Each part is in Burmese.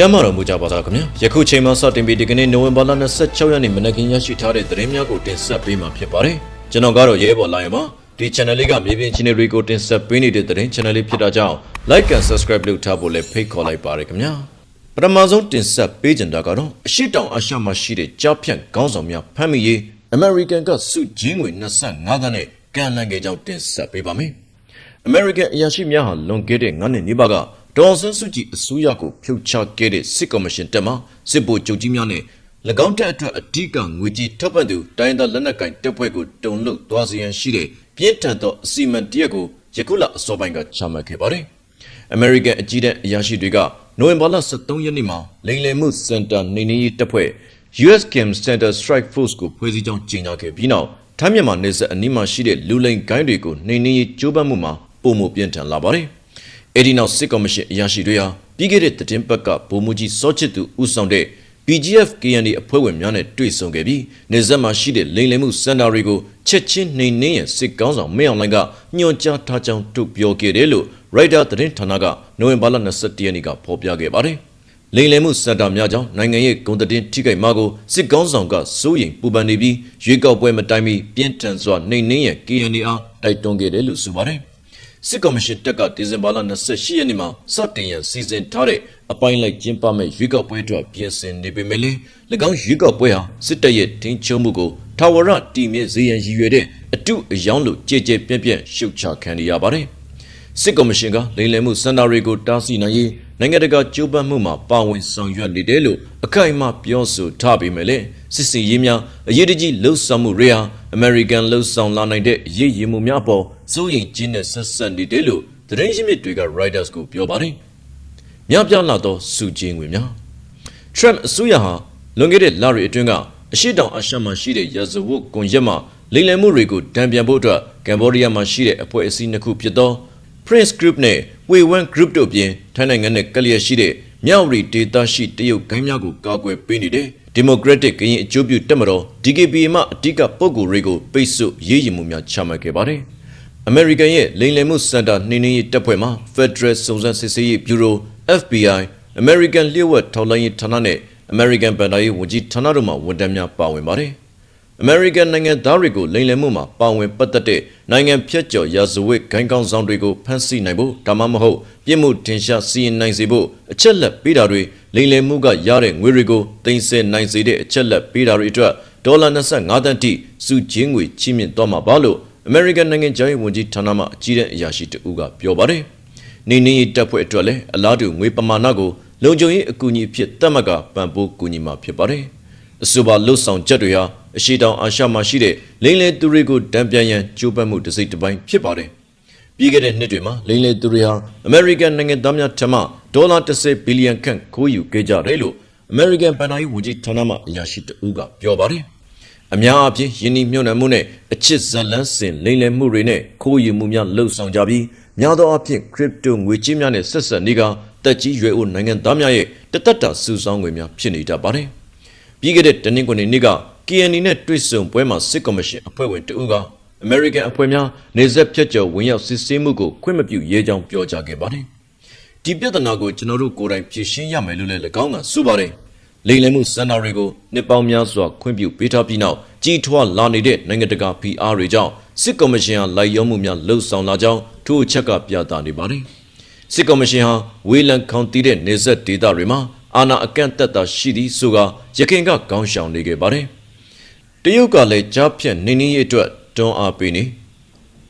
ကျမ်းမာတော်မူကြပါသားခင်ဗျာယခုချိန်မှာစတင်ပြီးဒီကနေ့နိုဝင်ဘာလ26ရက်နေ့မနက်ခင်းရရှိထားတဲ့သတင်းများကိုတင်ဆက်ပေးမှာဖြစ်ပါတယ်ကျွန်တော်ကတော့ရဲဘော်လိုင်းပါဒီ channel လေးကမြေပြင်ချင်းတွေကိုတင်ဆက်ပေးနေတဲ့သတင်း channel လေးဖြစ်တာကြောင့် like and subscribe လုပ်ထားဖို့လည်းဖိတ်ခေါ်လိုက်ပါရခင်ဗျာပထမဆုံးတင်ဆက်ပေးကြတာကတော့အရှိတောင်အရှမှာရှိတဲ့ကြားဖြန့်ခေါင်းဆောင်များဖမ်းမိရေး American ကစုချင်းငွေ25သန်းနဲ့ကန်လန်ခဲ့ကြောင်းတင်ဆက်ပေးပါမယ် American အရာရှိများဟာလွန်ခဲ့တဲ့9နှစ်နီးပါးက ဒေါ်ဆန်းစုကြည်အစိုးရကိုဖြုတ်ချခဲ့တဲ့စစ်ကော်မရှင်တက်မှစစ်ဗိုလ်ချုပ်ကြီးများနဲ့၎င်းတပ်အတွက်အဓိကငွေကြီးထောက်ပံ့သူတိုင်းဒေသလက်နက်ကင်တပ်ဖွဲ့ကိုတုံ့လုပ်သွားစေရန်ရှိတဲ့ပြင်းထန်သောအစီအမံတရက်ကိုယခုလအစောပိုင်းကချမှတ်ခဲ့ပါတယ်။ American အကြီးတန်းအရာရှိတွေကနိုဝင်ဘာလ23ရက်နေ့မှာလိန်လည်မှုစင်တာနေနေရေးတပ်ဖွဲ့ US Kim Center Strike Force ကိုဖွဲ့စည်းကြောင်းကြေညာခဲ့ပြီးနောက်ထိုင်းမြန်မာနယ်စပ်အနီးမှာရှိတဲ့လူလိန်ဂိုင်းတွေကိုနှိမ်နင်းရေးကြိုးပမ်းမှုမှာပုံမပြင်းထန်လာပါတယ်။ အဲဒီနောက်စစ်ကော်မရှင်အရာရှိတွေဟာပြီးခဲ့တဲ့သတင်းပတ်ကဗိုလ်မှူးကြီးစောချစ်သူဦးဆောင်တဲ့ BGF KND အဖွဲ့ဝင်များနဲ့တွေ့ဆုံခဲ့ပြီးနေဆက်မှာရှိတဲ့လိမ်လည်မှုစင်တာတွေကိုချက်ချင်းနှိမ်နင်းရန်စစ်ကောင်းဆောင်မင်းအောင်လှိုင်ကညွှန်ကြားထားကြောင်းထုတ်ပြောခဲ့တယ်လို့ Rider သတင်းဌာနကနိုဝင်ဘာလ21ရက်နေ့ကဖော်ပြခဲ့ပါတယ်။လိမ်လည်မှုစင်တာများကြောင့်နိုင်ငံရဲ့ဂုဏ်သတင်းထိခိုက်မှာကိုစစ်ကောင်းဆောင်ကစိုးရိမ်ပူပန်နေပြီးရွေးကောက်ပွဲမတိုင်မီပြင်းထန်စွာနှိမ်နင်းရန် KND အားတိုက်တွန်းခဲ့တယ်လို့ဆိုပါတယ်။ စစ်ကော်မရှင်တက်ကဒီဇင်ဘာလ28ရက်နေ့မှာစတင်ရန်စီစဉ်ထားတဲ့အပိုင်းလိုက်ကျင်းပမဲ့ရွေးကောက်ပွဲအတွက်ပြင်ဆင်နေပေမဲ့လည်း၎င်းရွေးကောက်ပွဲဟာစစ်တပ်ရဲ့တင်းချုံမှုကိုထာဝရတည်မြဲစေရန်ရည်ရွယ်တဲ့အတုအယောင်းလို့ကြည်ကြဲပြန့်ပြန့်ရှုတ်ချခံရပါတယ်။စစ်ကော်မရှင်ကလိမ်လည်မှုစန္ဒာတွေကိုတားဆီးနိုင်ရေးနိုင်ငံတကာကြိုးပမ်းမှုမှာပါဝင်ဆောင်ရွက်နေတယ်လို့အခိုင်အမာပြောဆိုထားပေမဲ့လည်းစစ်စင်ရေးများအရေးတကြီးလှုပ်ဆောင်မှုတွေဟာ American လှုပ်ဆောင်လာနိုင်တဲ့အရေးရည်မှုများပေါ် စိုးရိမ်ခြင်းနဲ့ဆက်ဆက်နေတယ်လို့သတင်းရင်းမြစ်တွေက Reuters ကိုပြောပါတယ်။များပြားလာသောစုချင်းငွေများ Trump အစိုးရဟာလွန်ခဲ့တဲ့လတွေအတွင်းကအရှိတောင်အရှမှာရှိတဲ့ရာဇဝတ်ကွန်ရက်မှာလိမ်လည်မှုတွေကိုတံပြန်ဖို့အတွက်ကမ်ဘောဒီးယားမှာရှိတဲ့အဖွဲ့အစည်းနှစ်ခုဖြစ်သော Prince Group နဲ့ Wei-Wen Group တို့ပြင်ထိုင်းနိုင်ငံနဲ့ကလျက်ရှိတဲ့မြောက်ရီဒေတာရှိတရုတ်ဂိုင်းများကိုကာကွယ်ပေးနေတဲ့ Democratic ကရင်အကျိုးပြုတက်မတော် DKBA မှအတိကပုံကိုယ်တွေကိုပိတ်ဆို့ရေးရင်မှုများချမှတ်ခဲ့ပါတယ်။ American ရဲ့လိမ်လည်မှုစင်တာနှင်းနှင်းရေးတပ်ဖွဲ့မှ Federal စုံစမ်းစစ်ဆေးရေး Bureau FBI American လျှို့ဝှက်ထောက်လှမ်းရေးဌာနနဲ့ American ဗန်ဒါရေးဝန်ကြီးဌာနတို့မှဝန်ထမ်းများပါဝင်ပါတယ်။ American နိုင်ငံသားတွေကိုလိမ်လည်မှုမှာပါဝင်ပတ်သက်တဲ့နိုင်ငံဖြတ်ကျော်ရာဇဝတ်ဂိုင်းကောင်းဆောင်တွေကိုဖမ်းဆီးနိုင်ဖို့ဒါမှမဟုတ်ပြစ်မှုတင်ရှားစီရင်နိုင်စေဖို့အချက်လက်ပေးတာတွေလိမ်လည်မှုကရတဲ့ငွေတွေကိုတင်ဆက်နိုင်စေတဲ့အချက်လက်ပေးတာတွေအတွက်ဒေါ်လာ25တန်းထိစုချင်းငွေချီးမြှင့်သွားမှာပါလို့ American နိုင်ငံခြားရေးဝန်ကြီးဌာနမှအကြီးအရာရှိတဦးကပြောပါတယ်။နေနေရေးတပ်ဖွဲ့အတွက်လည်းအလားတူငွေပမာဏကိုလုံခြုံရေးအကူအညီဖြစ်တတ်မှတ်ကပံ့ပိုးကူညီမှာဖြစ်ပါတယ်။အဆိုပါလှုပ်ဆောင်ချက်တွေဟာအရှိတောင်အာရှမှာရှိတဲ့လိမ့်လေသူတွေကိုတံပြန်ရန်ကြိုးပမ်းမှုတစ်စိတ်တစ်ပိုင်းဖြစ်ပါတယ်။ပြီးခဲ့တဲ့နှစ်တွေမှာလိမ့်လေသူတွေဟာ American နိုင်ငံသားများထမဒေါ်လာ30ဘီလီယံခန့်ခိုးယူခဲ့ကြတယ်လို့ American ဘဏ္ဍာရေးဝန်ကြီးဌာနမှအရာရှိတဦးကပြောပါတယ်။ အများအပြားယင်းနှိမ့်နှံမှုနဲ့အချစ်ဇလန်းစင်လိမ့်လည်မှုတွေနဲ့ခိုးယူမှုများလှုပ်ဆောင်ကြပြီးများသောအားဖြင့် crypto ငွေကြေးများနဲ့ဆက်ဆက်နေကတက်ကြီးရွယ်အိုနိုင်ငံသားများရဲ့တသက်တာစုဆောင်းငွေများဖြစ်နေတတ်ပါတယ်။ပြီးခဲ့တဲ့တနင်္ဂနွေနေ့က KNI နဲ့တွေ့ဆုံပွဲမှာစစ်ကော်မရှင်အဖွဲ့ဝင်တဦးက American အဖွဲ့များနေဆက်ဖြတ်ကျော်ဝင်ရောက်စစ်ဆေးမှုကိုခွင့်မပြုရေးကြောင်းပြောကြားခဲ့ပါတယ်။ဒီပြဿနာကိုကျွန်တော်တို့ကိုယ်တိုင်ဖြေရှင်းရမယ်လို့လည်း၎င်းကဆိုပါတယ်။ လိမ်လည်မှုစန္ဒာတွေကိုနှစ်ပေါင်းများစွာခွင့်ပြုပေးထားပြီးနောက်ကြီးထွားလာနေတဲ့နိုင်ငံတကာ PR တွေကြောင့်စစ်ကော်မရှင်ဟာလိုက်ရောမှုများလှုပ်ဆောင်လာကြောင်းထို့အချက်ကပြသနေပါတယ်။စစ်ကော်မရှင်ဟာဝေးလံခေါင်တီးတဲ့နေဆက်ဒေသတွေမှာအာဏာအကန့်အသတ်သာရှိသည်ဆိုကရခိုင်ကကောင်းရှောင်နေခဲ့ပါတယ်။တရုတ်ကလည်းကြားဖြတ်နေနေရေးအတွက်တွန်းအားပေးနေ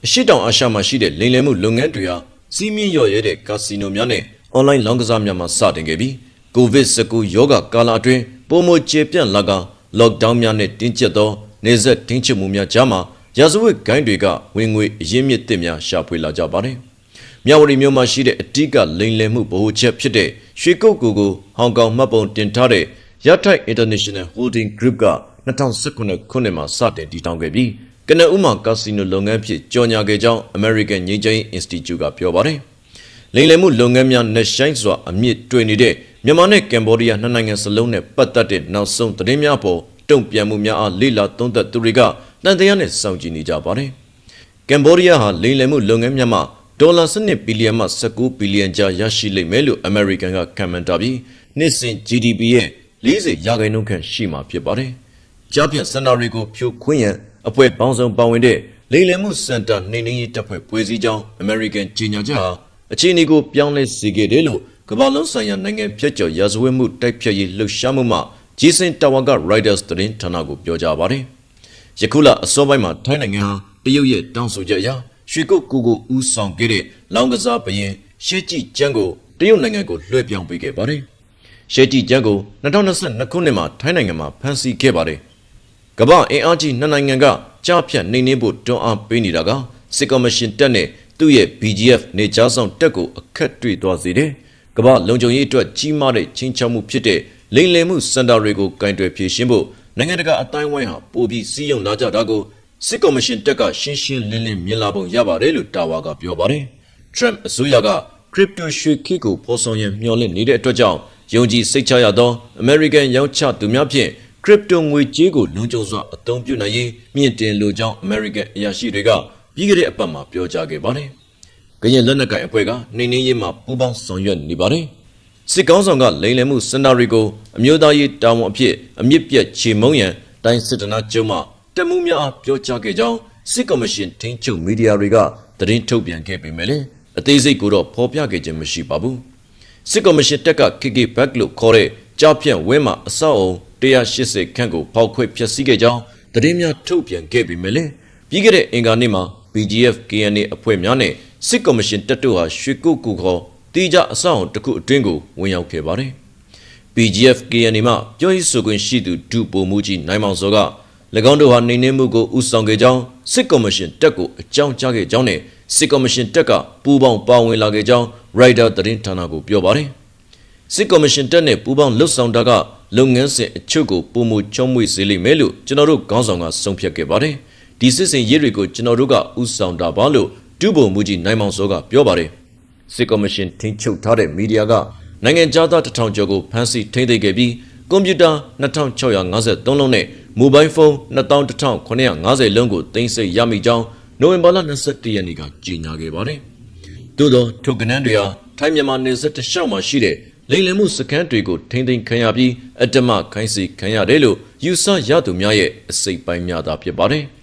အရှိတောင်အာရှမှာရှိတဲ့လိမ်လည်မှုလုပ်ငန်းတွေဟာစီးမြင့်ရော့ရဲတဲ့ကာစီနိုများနဲ့အွန်လိုင်းလောင်းကစားများမှာစတင်ခဲ့ပြီး ကိုဗစ် -19 ရောဂါကာလအတွင်းပုံမကျေပြန့်လာကလော့ဒေါင်းများနဲ့တင်းကျပ်သောနေဆက်တင်းချမှုများကြားမှာရာဇဝတ်ဂိုင်းတွေကဝင်ငွေအရင်းမြစ်တစ်များရှာဖွေလာကြပါတယ်။မြဝတီမြို့မှာရှိတဲ့အထက်ကလိမ်လည်မှုဗဟိုချက်ဖြစ်တဲ့ရွှေကုတ်ကူကိုဟောင်ကောင်မှတ်ပုံတင်ထားတဲ့ရထိုက် International Holding Group က2019ခုနှစ်မှာစတင်တည်ထောင်ခဲ့ပြီးကနဦးမှာကာစီနိုလုပ်ငန်းဖြစ်ကြော်ညာခဲ့ကြောင်း American ငြိမ်းချမ်းရေး Institute ကပြောပါတယ်။လိမ်လည်မှုလုပ်ငန်းများနဲ့ဆိုင်စွာအမြင့်တွေ့နေတဲ့ မြန်မာနဲ့ကမ်ဘောဒီးယားနှစ်နိုင်ငံစလုံးနဲ့ပတ်သက်တဲ့နောက်ဆုံးသတင်းများပေါ်တုံ့ပြန်မှုများအားလေ့လာသုံးသပ်သူတွေကတန်တရားနဲ့စောင့်ကြည့်နေကြပါတယ်။ကမ်ဘောဒီးယားဟာလိမ်လည်မှုလုပ်ငန်းများမှာဒေါ်လာ17ဘီလီယံမှ19ဘီလီယံကြားရရှိလိမ့်မယ်လို့ American ကခန့်မှန်းထားပြီးနှစ်စဉ် GDP ရဲ့40ရာခိုင်နှုန်းခန့်ရှိမှာဖြစ်ပါတယ်။ကြားဖြတ်စင်တာတွေကိုဖြိုခွင်းရန်အဖွဲ့ပေါင်းစုံပါဝင်တဲ့လိမ်လည်မှုစင်တာနှိမ်နင်းရေးတပ်ဖွဲ့ဖွဲ့စည်းကြောင်း American ကြီးညာချက်ဟာအခြေအနေကိုပြောင်းလဲစေခဲ့တယ်လို့ ကမ္ဘာလုံးဆိုင်ရာနိုင်ငံဖြတ်ကျော်ရာဇဝတ်မှုတိုက်ဖျက်ရေးလှုပ်ရှားမှုမှဂျီစင်တာဝါက Riders သတင်းဌာနကိုပြောကြားပါတယ်။ယခုလအစောပိုင်းမှာထိုင်းနိုင်ငံဟာတရုတ်ရဲ့တောင်းဆိုချက်အရရွှေကုတ်ကူကိုဦးဆောင်ခဲ့တဲ့လောင်ကစားဘရင်ရှေ့ကြည့်ကျန်းကိုတရုတ်နိုင်ငံကိုလွှဲပြောင်းပေးခဲ့ပါတယ်။ရှေ့ကြည့်ကျန်းကို2022ခုနှစ်မှာထိုင်းနိုင်ငံမှာဖမ်းဆီးခဲ့ပါတယ်။ကမ္ဘာအင်အားကြီးနှစ်နိုင်ငံကကြားဖြတ်နှိမ်နင်းဖို့တွန်းအားပေးနေတာကစစ်ကော်မရှင်တပ်နဲ့သူ့ရဲ့ BGF နေကြားဆောင်တပ်ကိုအခက်တွေ့သွားစေတယ်။ ကမ္ဘာလုံခြုံရေးအတွက်ကြီးမားတဲ့ချင်းချောက်မှုဖြစ်တဲ့လိမ်လည်မှုစင်တာတွေကိုကင်တွယ်ဖြေရှင်းဖို့နိုင်ငံတကာအတိုင်းဝိုင်းဟာပိုပြီးစီးရုံလာကြတာကိုစစ်ကော်မရှင်တက်ကရှင်းရှင်းလင်းလင်းမြင်လာပုံရပါတယ်လို့တာဝါကပြောပါတယ်။ Trump အစိုးရက crypto ရွှေခေတ်ကိုပေါ်ဆောင်ရန်မျှော်လင့်နေတဲ့အတွက်ကြောင့်ယုံကြည်စိတ်ချရသော American ရောင်းချသူများဖြင့် crypto ငွေကြေးကိုလုံခြုံစွာအသုံးပြုနိုင်ရေးမြင့်တင်လိုကြောင်း American အရာရှိတွေကပြီးခဲ့တဲ့အပတ်မှာပြောကြားခဲ့ပါတယ်။ ကရင်လက်နက်ကိုင်အဖွဲ့ကနှိမ်နင်းရေးမှာပူးပေါင်းဆောင်ရွက်နေပါတယ်။စစ်ကောင်းဆောင်ကလိမ်လည်မှုစင်တာတွေကိုအမျိုးသားရေးတာဝန်အဖြစ်အမြင့်ပြတ်ချေမုံရန်တိုင်းစစ်တနာကျုံမှတက်မှုများအားပြောကြားခဲ့ကြောင်းစစ်ကော်မရှင်ထင်းချုပ်မီဒီယာတွေကသတင်းထုတ်ပြန်ခဲ့ပေမဲ့လည်းအသေးစိတ်ကိုတော့ဖော်ပြခဲ့ခြင်းမရှိပါဘူး။စစ်ကော်မရှင်တက်က KK back လို့ခေါ်တဲ့ကြားဖြန့်ဝဲမှာအဆောက်အုံ180ခန့်ကိုဖောက်ခွဲဖျက်ဆီးခဲ့ကြောင်းသတင်းများထုတ်ပြန်ခဲ့ပေမဲ့လည်းပြီးခဲ့တဲ့အင်္ဂါနေ့မှာ BGF KNA အဖွဲ့များနဲ့ စစ်ကော်မရှင်တပ်တို့ဟာရွှေကုတ်ကူခေါ်တိကျအဆောက်အုံတစ်ခုအတွင်းကိုဝင်ရောက်ခဲ့ပါတယ်။ BGF KNA မှပြောရေးဆိုခွင့်ရှိသူဒုပိုမှုကြီးနိုင်မောင်စောက၎င်းတို့ဟာနေနေမှုကိုဥဆောင်ခဲ့ကြောင်းစစ်ကော်မရှင်တပ်ကိုအကြောင်းကြားခဲ့ကြောင်းနဲ့စစ်ကော်မရှင်တပ်ကပူးပေါင်းပါဝင်လာခဲ့ကြောင်း Rider သတင်းဌာနကိုပြောပါတယ်။စစ်ကော်မရှင်တပ်နဲ့ပူးပေါင်းလှုပ်ဆောင်တာကလုပ်ငန်းစဉ်အချို့ကိုပုံမှုချုံးမွေစေလိမ့်မယ်လို့ကျွန်တော်တို့ခေါင်းဆောင်ကဆုံးဖြတ်ခဲ့ပါတယ်။ဒီစစ်စင်ရေးတွေကိုကျွန်တော်တို့ကဥဆောင်တာပါလို့ ဒုဗိုလ်မှူးကြီးနိုင်မောင်စောကပြောပါတယ်။စစ်ကော်မရှင်ထိန်းချုပ်ထားတဲ့မီဒီယာကနိုင်ငံသားတစ်ထောင်ကျော်ကိုဖမ်းဆီးထိန်းသိမ်းခဲ့ပြီးကွန်ပျူတာ2653လုံးနဲ့မိုဘိုင်းဖုန်း2150လုံးကိုတင်ဆက်ရမိကြောင်းနိုဝင်ဘာလ22ရက်နေ့ကကြေညာခဲ့ပါတယ်။သို့သောထုတ်ကနန်းတွေဟာထိုင်းမြန်မာနယ်စပ်တလျှောက်မှာရှိတဲ့လိမ်လည်မှုစခန်းတွေကိုထိမ့်သိမ်းခံရပြီးအတ္တမခိုင်းစီခံရတယ်လို့ယူဆရသူများရဲ့အစိတ်ပိုင်းများသာဖြစ်ပါတယ်။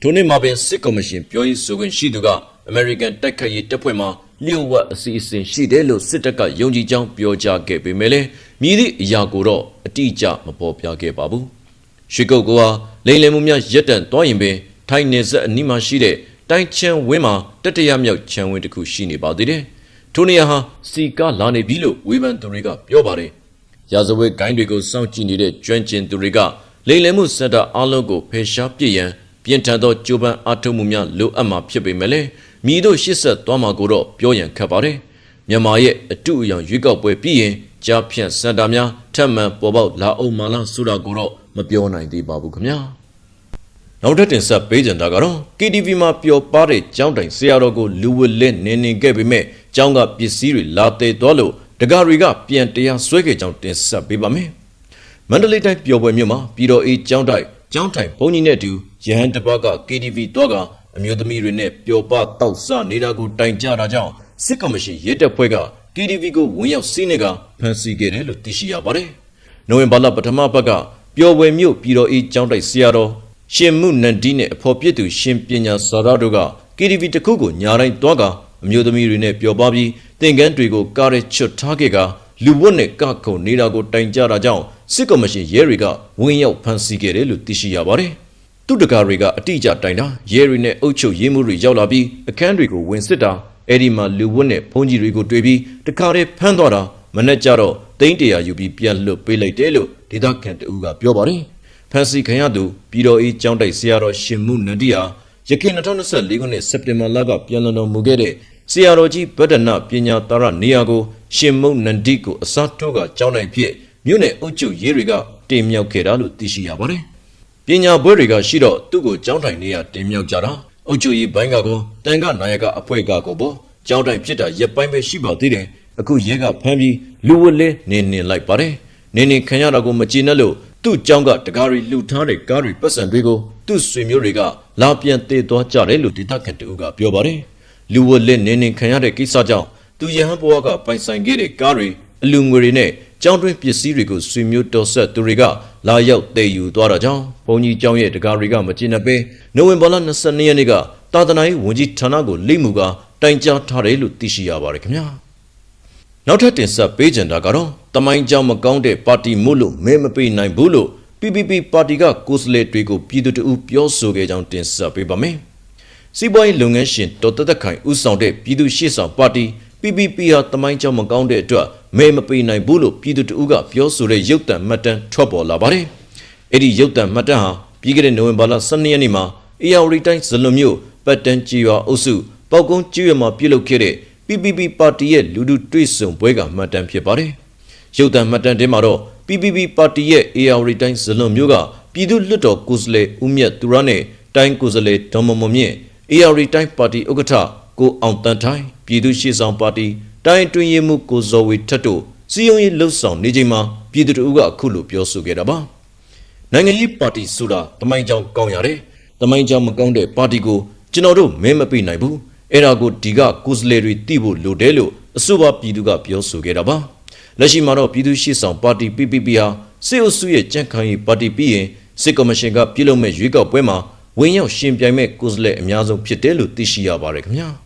ထိုနေ့မှာပင်စစ်ကော်မရှင်ပြောရေးဆိုခွင့်ရှိသူက American တိုက်ခိုက်ရေးတပ်ဖွဲ့မှလျှို့ဝှက်အစီအစဉ်ရှိတယ်လို့စစ်တပ်ကယုံကြည်ကြောင်းပြောကြားခဲ့ပေမဲ့လည်းမြည်သည့်အရာကိုတော့အတိအကျမပေါ်ပြခဲ့ပါဘူး။ရွှေကုတ်ကဟာလိမ်လည်မှုများရပ်တန့်သွားရင်ပင်ထိုင်းနယ်စပ်အနီးမှာရှိတဲ့တိုင်းချမ်းဝင်းမှာတတရမြောက်ချမ်းဝင်းတစ်ခုရှိနေပါသေးတယ်။ထိုနေရာဟာစီကားလာနေပြီလို့ဝေဖန်သူတွေကပြောပါတယ်။ရာဇဝတ်ဂိုင်းတွေကိုစောင့်ကြည့်နေတဲ့ကျွမ်းကျင်သူတွေကလိမ်လည်မှုစက်တာအလုံးကိုဖယ်ရှားပြစ်ရန် ပြင်းထန်သောကြိုးပမ်းအားထုတ်မှုများလိုအပ်မှာဖြစ်ပေမဲ့လည်းမြည်တို့ရှစ်ဆက်သွားမှာကိုတော့ပြောရန်ခက်ပါတယ်။မြန်မာရဲ့အတူအယောင်ရွေးကောက်ပွဲပြီးရင်ကြားဖြန့်စက်တာများထပ်မံပေါ်ပေါက်လာအောင်မလားဆိုတာကိုတော့မပြောနိုင်သေးပါဘူးခင်ဗျာ။နောက်ထပ်တင်ဆက်ပေးကြတာကတော့ KTV မှာပျော်ပါတဲ့ကျောင်းတိုင်ဆရာတော်ကိုလူဝက်လက်နင်းနေခဲ့ပေမဲ့ကျောင်းကပစ္စည်းတွေလာသေးသွားလို့တကားတွေကပြန်တရားဆွဲခဲ့ကြောင်းတင်ဆက်ပေးပါမယ်။မန္တလေးတိုင်းပျော်ပွဲမြို့မှာပြည်တော်အေးကျောင်းတိုင် ကျောင်းတိုင်ဘုန်းကြီးနဲ့တူရဟန်းတစ်ပတ်က KTV တော့ကအမျိုးသမီးတွေနဲ့ပျော်ပါတောက်ဆနေတာကိုတိုင်ကြတာကြောင့်စစ်ကော်မရှင်ရဲတပ်ဖွဲ့က KTV ကိုဝင်ရောက်စီးနေကဖမ်းဆီးခဲ့တယ်လို့သိရှိရပါတယ်။နိုဝင်ဘာလပထမပတ်ကပျော်ပွဲမြို့ပြည်တော်အေးကျောင်းတိုင်ဆရာတော်ရှင်မှုနန္ဒီနဲ့အဖော်ပြစ်သူရှင်ပညာစာရတို့က KTV တစ်ခုကိုညာတိုင်းတွားကအမျိုးသမီးတွေနဲ့ပျော်ပါပြီးသင်္ကန်းတွေကိုကားရဲချွတ်ထားခဲ့ကလူဝတ်နဲ့ကခုန်နေတာကိုတိုင်ကြတာကြောင့် စစ်ကော်မရှင်ရဲတွေကဝင်ရောက်ဖမ်းဆီးခဲ့တယ်လို့သိရှိရပါတယ်။သူတကာတွေကအတိအကျတိုင်တာရဲတွေနဲ့အုပ်ချုပ်ရေးမှုတွေရောက်လာပြီးအခန်းတွေကိုဝင်စစ်တာအဲ့ဒီမှာလူဝတ်နဲ့ဖုန်းကြီးတွေကိုတွေ့ပြီးတခါတည်းဖမ်းသွားတာမနဲ့ကြတော့တိန်းတရာယူပြီးပြန်လွတ်ပေးလိုက်တယ်လို့ဒေသခံတအူးကပြောပါတယ်။ဖန်စီခံရသူပြည်တော်အေးကျောင်းတိုက်ဆရာတော်ရှင်မှုနန္ဒီဟာရခိုင်2024ခုနှစ်စက်တင်ဘာလကပြန်လည်တော်မူခဲ့တဲ့ဆရာတော်ကြီးဗဒ္ဒနာပညာတာရနေရာကိုရှင်မုတ်နန္ဒီကိုအစားထိုးကကျောင်းတိုက်ဖြစ် မြို့နယ်အုပ်ချုပ်ရေးတွေကတင်မြောက်ခဲ့တာလို့သိရှိရပါတယ်။ပညာဘွဲတွေကရှိတော့သူ့ကိုကျောင်းတိုင်နေရတင်မြောက်ကြတာအုပ်ချုပ်ရေးဘိုင်းကကောတန်ခနာယကအဖွဲ့ကကောပေါ့ကျောင်းတိုင်ဖြစ်တာရက်ပိုင်းပဲရှိပါသေးတယ်အခုရဲကဖမ်းပြီးလူဝက်လဲနေနေလိုက်ပါတယ်နေနေခံရတာကိုမကြည်နဲ့လို့သူ့ကျောင်းကတကားရီလှူထားတဲ့ကားရီပတ်စံတွေကိုသူ့ဆွေမျိုးတွေကလာပြန်သေးသွားကြတယ်လို့ဒေသခံတူကပြောပါတယ်လူဝလက်နေနေခံရတဲ့ကိစ္စကြောင့်သူရဟန်းဘဝကပိုင်ဆိုင်ခဲ့တဲ့ကားတွေအလူငွေတွေနဲ့ ကြောင်းတွင်းပစ္စည်းတွေကိုဆွေမျိုးတော်ဆက်သူတွေကလာရောက်တည်ယူသွားတာကြောင့်ဘုံကြီးကျောင်းရဲ့တကားတွေကမကျင်တဲ့ပဲနိုဝင်ဘာလ22ရက်နေ့ကတာသနာရေးဝန်ကြီးဌာနကိုလိမ့်မှုကတိုင်ကြားထားတယ်လို့သိရှိရပါတယ်ခင်ဗျာနောက်ထပ်တင်ဆက်ပေးကြတာကတော့တမိုင်းကြောင်မကောင်းတဲ့ပါတီမို့လို့မဲမပေးနိုင်ဘူးလို့ PPP ပါတီကကိုယ်စားလှယ်တွေကိုပြည်သူ့တူပြောဆိုခဲ့ကြောင်းတင်ဆက်ပေးပါမယ်စီးပွားရေးလုပ်ငန်းရှင်တော်တသက်ခိုင်ဦးဆောင်တဲ့ပြည်သူ့ရှေ့ဆောင်ပါတီ PPP ဟာတမိုင်းကြောင်မကောင်းတဲ့အတွက် မဲမပေးနိုင်ဘူးလို့ပြည်သူတူကပြောဆိုတဲ့ရုပ်တံမှတ်တမ်းထွက်ပေါ်လာပါတယ်။အဲ့ဒီရုပ်တံမှတ်တမ်းဟာပြီးခဲ့တဲ့နိုဝင်ဘာလ12ရက်နေ့မှာ AR တိုင်းဇလွန်မြို့ပတ်တန်းကြီးရွာအုပ်စုပောက်ကုန်းကြီးရွာမှာပြုလုပ်ခဲ့တဲ့ PPP ပါတီရဲ့လူထုတွေ့ဆုံပွဲကမှတ်တမ်းဖြစ်ပါတယ်။ရုပ်တံမှတ်တမ်းထဲမှာတော့ PPP ပါတီရဲ့ AR တိုင်းဇလွန်မြို့ကပြည်သူ့လွှတ်တော်ကိုယ်စားလှယ်ဦးမြတ်သူရနဲ့တိုင်းကိုယ်စားလှယ်ဒေါ်မမမြင့် AR တိုင်းပါတီဥက္ကဋ္ဌကိုအောင်တန်းထိုင်ပြည်သူ့ရှေ့ဆောင်ပါတီ တိုင်းတွင်ရေးမှုကိုဇော်ဝေထက်တို့စီယုံရေးလှုပ်ဆောင်နေချိန်မှာပြည်သူတို့ကအခုလိုပြောဆိုခဲ့တာပါနိုင်ငံရေးပါတီဆိုတာတမိုင်းကြောင်ကောင်းရတယ်တမိုင်းကြောင်မကောင်းတဲ့ပါတီကိုကျွန်တော်တို့မဲမပိနိုင်ဘူးအဲ့ဒါကိုဒီကကိုယ်စားလှယ်တွေသိဖို့လိုတယ်လို့အဆိုပါပြည်သူကပြောဆိုခဲ့တာပါလက်ရှိမှာတော့ပြည်သူ့ရှေ့ဆောင်ပါတီ PPP ဟာစစ်အုပ်စုရဲ့ကြံ့ခိုင်ရေးပါတီပြီးရင်စစ်ကော်မရှင်ကပြုလုပ်မဲ့ရွေးကောက်ပွဲမှာဝင်ရောက်ရှင်ပြိုင်မဲ့ကိုယ်စားလှယ်အများဆုံးဖြစ်တယ်လို့သိရှိရပါတယ်ခင်ဗျာ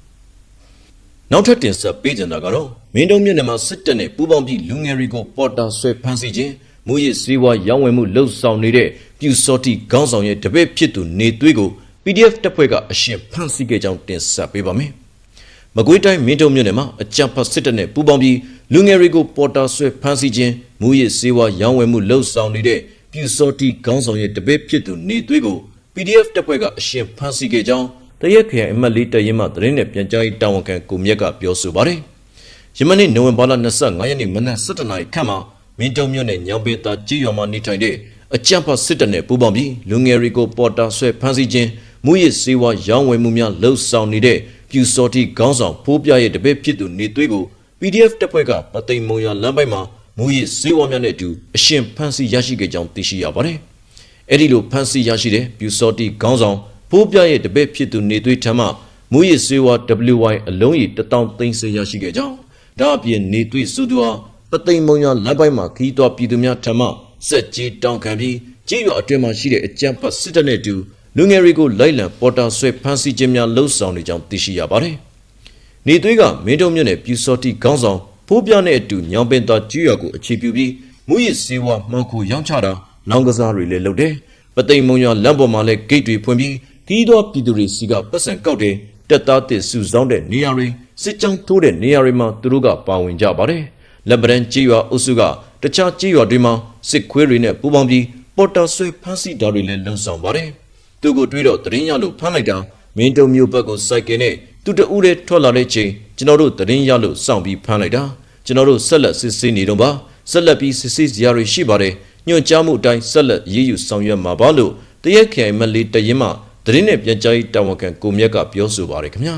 နောက်ထပ်တင်ဆက်ပေးကြတာကတော့မင်းတုံးမြို့နယ်မှာစစ်တပ်နဲ့ပူးပေါင်းပြီးလူငယ်တွေကိုပေါ်တာဆွဲဖမ်းဆီးခြင်းမူရစ်စေဝါရောင်းဝယ်မှုလှုပ်ဆောင်နေတဲ့ပြူစောတိခေါင်းဆောင်ရဲ့တပည့်ဖြစ်သူနေသွေးကို PDF တပ်ဖွဲ့ကအရှင်ဖမ်းဆီးခဲ့ကြောင်းတင်ဆက်ပေးပါမယ်။မကွေးတိုင်းမင်းတုံမြို့နယ်မှာအကြံဖတ်စစ်တပ်နဲ့ပူးပေါင်းပြီးလူငယ်တွေကိုပေါ်တာဆွဲဖမ်းဆီးခြင်းမူရစ်စေဝါရောင်းဝယ်မှုလှုပ်ဆောင်နေတဲ့ပြူစောတိခေါင်းဆောင်ရဲ့တပည့်ဖြစ်သူနေသွေးကို PDF တပ်ဖွဲ့ကအရှင်ဖမ်းဆီးခဲ့ကြောင်း တရက်ခရိုင်အမတ်လေးတရင်မှသတင်းနဲ့ပြန်ကြားရေးတာဝန်ခံကိုမြက်ကပြောဆိုပါတယ်။ယမနေ့နိုဝင်ဘာလ25ရက်နေ့မနက်7:00နာရီခန့်မှာမင်းတုံမြို့နယ်ညောင်ပေတာကြီးရွာမှာနေထိုင်တဲ့အကြံဖတ်စစ်တပ်နဲ့ပူးပေါင်းပြီးလူငယ်တွေကိုပေါ်တာဆွဲဖမ်းဆီးခြင်းမူရစ်စေဝါရောင်းဝယ်မှုများလှုပ်ဆောင်နေတဲ့ပြူစော်တီခေါင်းဆောင်ဖိုးပြရဲ့တပည့်ဖြစ်သူနေသွေးကို PDF တပ်ဖွဲ့ကပသိမ်မုံရလမ်းပိုင်းမှာမူရစ်စေဝါများနဲ့အတူအရှင်ဖမ်းဆီးရရှိခဲ့ကြောင်းသိရှိရပါတယ်။အဲ့ဒီလိုဖမ်းဆီးရရှိတဲ့ပြူစော်တီခေါင်းဆောင် ဖိုးပြရဲ့တပည့်ဖြစ်သူနေသွေးထမ်းမှမူရစ်စေဝါ WY အလုံးကြီး1000သိန်းစေရရှိခဲ့ကြောင်းဒါအပြင်နေသွေးစုသူဟာပသိမ်မုံရလမ်းပိုင်းမှာခီးတော်ပြည်သူများထမ်းမှစက်ကြီးတောင်းခံပြီးကြေးရွာအတွင်းမှာရှိတဲ့အကြံဖတ်စစ်တပ်နဲ့အတူလူငယ်တွေကိုလိုက်လံပေါ်တာဆွဲဖမ်းဆီးခြင်းများလှုပ်ဆောင်နေကြောင်းသိရှိရပါတယ်။နေသွေးကမင်းတုံမြို့နယ်ပြူစော်တီခေါင်းဆောင်ဖိုးပြနဲ့အတူညောင်ပင်သားကြေးရွာကိုအခြေပြုပြီးမူရစ်စေဝါမှောက်ခိုရောင်းချတာလောင်းကစားတွေလည်းလုပ်တယ်။ပသိမ်မုံရလမ်းပေါ်မှာလည်းဂိတ်တွေဖွင့်ပြီး ခီးတော်ပြည်သူတွေစီကပတ်စံကောက်တယ်တက်သားတစ်စုဆောင်းတဲ့နေရာတွေစစ်ကြောင်းထိုးတဲ့နေရာတွေမှာသူတို့ကပါဝင်ကြပါတယ်။လက်ဗရန်ကြေးရွာအုပ်စုကတခြားကြေးရွာတွေမှာစစ်ခွေးတွေနဲ့ပူးပေါင်းပြီးပေါ်တာဆွဲဖမ်းဆီးတာတွေလည်းလုံဆောင်ပါတယ်။သူကိုတွေးတော့တရင်ရလို့ဖမ်းလိုက်တာမင်းတုံမျိုးဘက်ကိုစိုက်ကင်နဲ့သူတဦးတည်းထွက်လာတဲ့ချိန်ကျွန်တော်တို့တရင်ရလို့စောင့်ပြီးဖမ်းလိုက်တာကျွန်တော်တို့ဆက်လက်စစ်ဆေးနေတော့ပါဆက်လက်ပြီးစစ်ဆေးစရာတွေရှိပါတယ်ညွှန်ကြားမှုအတိုင်းဆက်လက်ရေးယူဆောင်ရွက်မှာပါလို့တရက်ခိုင်မလေးတရင်မှ တရင်နဲ့ပြန်ကြားရေးတာဝန်ခံကိုမြက်ကပြောဆိုပါတယ်ခင်ဗျာ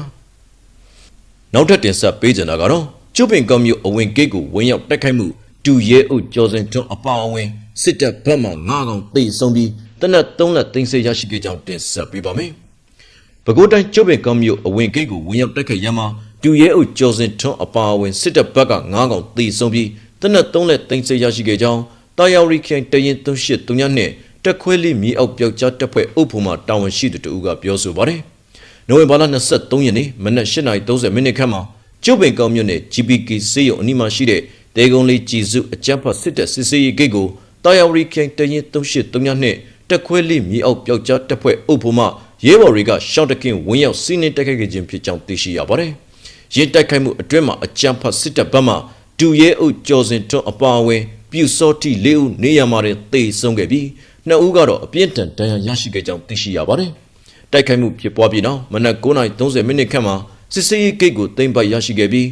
နောက်ထပ်တင်ဆက်ပေးကြတာကတော့ကျုပ်ပင်ကောင်းမျိုးအဝင်ဂိတ်ကိုဝင်ရောက်တိုက်ခိုက်မှုတူရဲအုပ်ကျော်စင်ထွန်းအပါအဝင်စစ်တပ်ဘက်မှငါးကောင်သိဆုံးပြီးတနက်၃လက်သိမ်းဆည်းရရှိခဲ့ကြောင်းတင်ဆက်ပေးပါမယ်။ပဲခူးတိုင်းကျုပ်ပင်ကောင်းမျိုးအဝင်ဂိတ်ကိုဝင်ရောက်တိုက်ခိုက်ရမှာတူရဲအုပ်ကျော်စင်ထွန်းအပါအဝင်စစ်တပ်ဘက်ကငါးကောင်သိဆုံးပြီးတနက်၃လက်သိမ်းဆည်းရရှိခဲ့ကြောင်းတာယာရီခိုင်တရင်38ညနဲ့ တက်ခွဲလေးမြေအောက်ပြောက်ကြားတပ်ဖွဲ့အုပ်ဖို့မှတာဝန်ရှိသူတို့ကပြောဆိုပါတယ်။နိုဝင်ဘာလ23ရက်နေ့မနက်8:30မိနစ်ခန့်မှာကျုပ်ပင်ကောင်းမြို့နယ် GPK စေယုံအနီးမှာရှိတဲ့တေကုံလေးကြည်စုအကြမ်းဖတ်စစ်တပ်စစ်စေးရေးဂိတ်ကိုတာယာရီခိုင်တရင်38နဲ့တက်ခွဲလေးမြေအောက်ပြောက်ကြားတပ်ဖွဲ့အုပ်ဖို့မှရဲဘော်တွေကရှောင်းတကင်းဝင်းရောက်စီးနှင်းတိုက်ခိုက်ခဲ့ခြင်းဖြစ်ကြောင်းသိရှိရပါတယ်။ရင်းတိုက်ခိုက်မှုအတွင်းမှာအကြမ်းဖတ်စစ်တပ်ဘက်မှဒူရဲအုပ်ကျော်စင်ထွန်းအပါအဝင်ပြူစောတိလေးဦးနေရမှာတင်တေဆုံးခဲ့ပြီး နှစ်ဦးကတော့အပြင်းထန်ဒဏ်ရာရရှိခဲ့ကြောင်းသိရှိရပါတယ်။တိုက်ခိုက်မှုဖြစ်ပွားပြီးနောက်မနက်9:30မိနစ်ခန့်မှာစစ်စေးရေးဂိတ်ကိုသိမ်းပိုက်ရရှိခဲ့ပြီး